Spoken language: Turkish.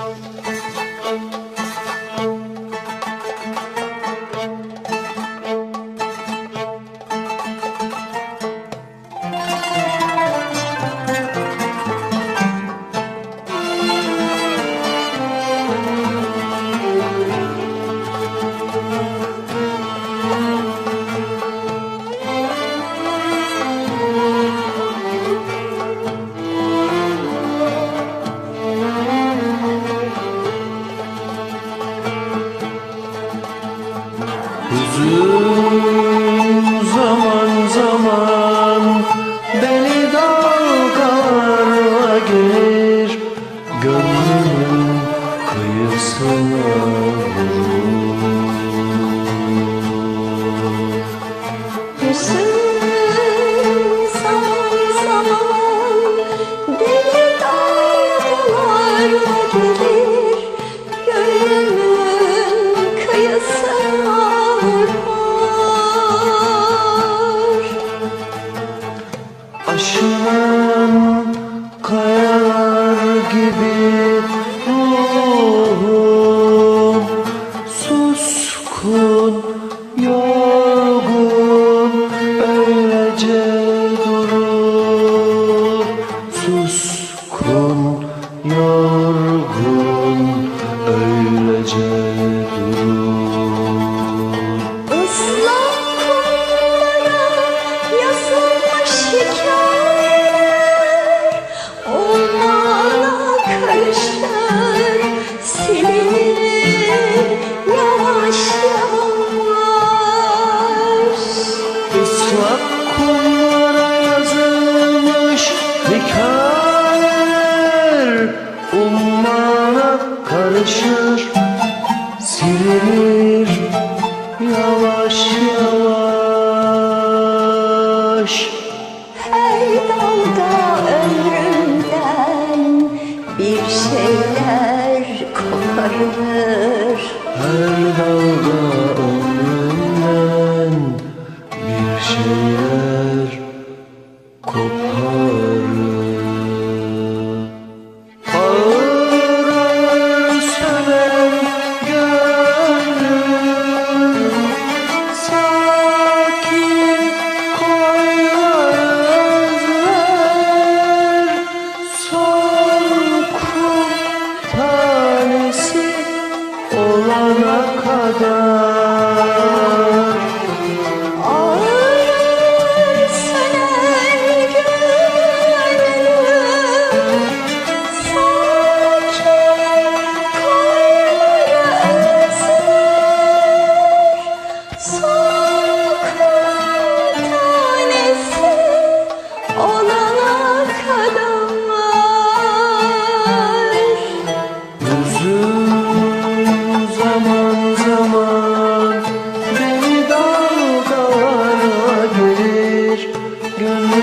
Tchau. Hüzün zaman zaman Deli dalgalarla gelir. Gönlümün kıyısına vurur Aşınan kayalar gibi ruhum Suskun, yorgun öylece durur Suskun, yorgun silinir yavaş yavaş. Her dalda ömrümden bir şeyler koparılır Her dalga good night.